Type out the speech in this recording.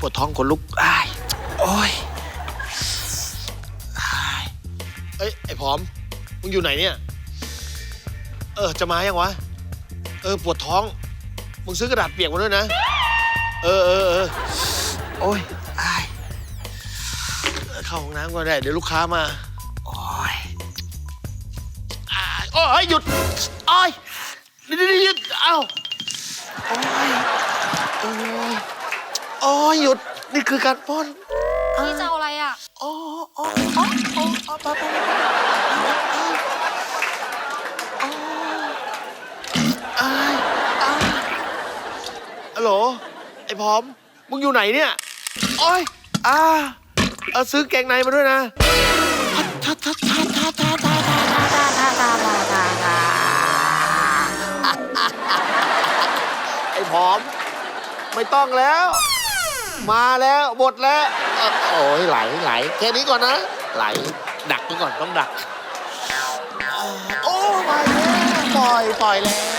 ปวดท้องขนลุกอ้ายโอ้ยอ้ายเอ้ยไอ้ผอม มึงอยู่ไหนเนี่ย เออจะมายังวะ เออปวดท้อง มึงซื้อกระดาษเปียกมาด้วยนะ เออเออเออโอ้ยอ้ายเออเข้าห้องน้ำก็ได้ เดี๋ยวลูกค้ามา โอ้ยอ้ายโอ้ยหยุดโอ้ยหยุดหยุดหยุดเอ้า โอ้ย โอ้ย โอ้ยหยุดนี่คือการปล้นพี่จะเอาอะไรอะโอ้โอ้โอ้โอ้โอ้ปะปะอ้ายอ้ายฮัลโหลไอ้พร้อม มึงอยู่ไหนเนี่ยโอ้ยอ่าเอาซื้อแกงในมาด้วยนะทัดทัดทัดทัดทัดทัดทัดทัดทัดทัดทัดทัดทัดไอ้พร้อม ไม่ต้องแล้ว มาแล้วหมดแล้ว โอ้ยไหลไหลแค่นี้ก่อนนะ ไหล ดักไปก่อนต้องดัก โอ้ไปแล้วปล่อยปล่อยแล้ว